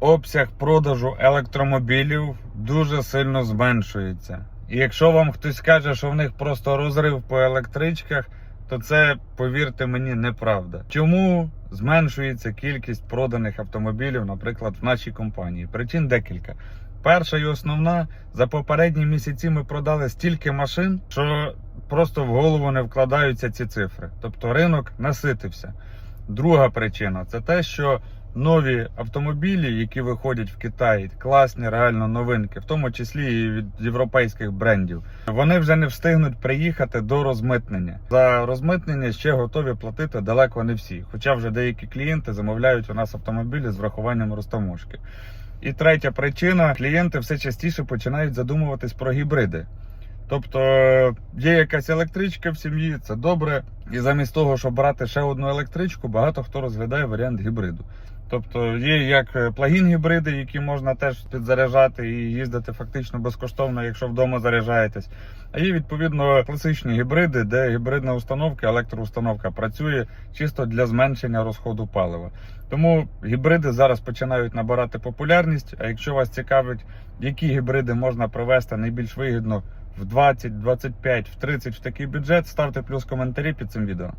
обсяг продажу електромобілів дуже сильно зменшується. І якщо вам хтось каже, що в них просто розрив по електричках, то це, повірте мені, неправда. Чому зменшується кількість проданих автомобілів, наприклад, в нашій компанії? Причин декілька. Перша і основна, за попередні місяці ми продали стільки машин, що просто в голову не вкладаються ці цифри. Тобто ринок наситився. Друга причина це те, що нові автомобілі, які виходять в Китаї, класні реально новинки, в тому числі і від європейських брендів, вони вже не встигнуть приїхати до розмитнення. За розмитнення ще готові платити далеко не всі. Хоча вже деякі клієнти замовляють у нас автомобілі з врахуванням розтаможки. І третя причина: клієнти все частіше починають задумуватись про гібриди. Тобто є якась електричка в сім'ї, це добре. І замість того, щоб брати ще одну електричку, багато хто розглядає варіант гібриду. Тобто є як плагін-гібриди, які можна теж підзаряджати і їздити фактично безкоштовно, якщо вдома заряджаєтесь. А є відповідно класичні гібриди, де гібридна установка, електроустановка працює чисто для зменшення розходу палива. Тому гібриди зараз починають набирати популярність. А якщо вас цікавить, які гібриди можна провести найбільш вигідно в 20, 25, в 30 в такий бюджет, ставте плюс коментарі під цим відео.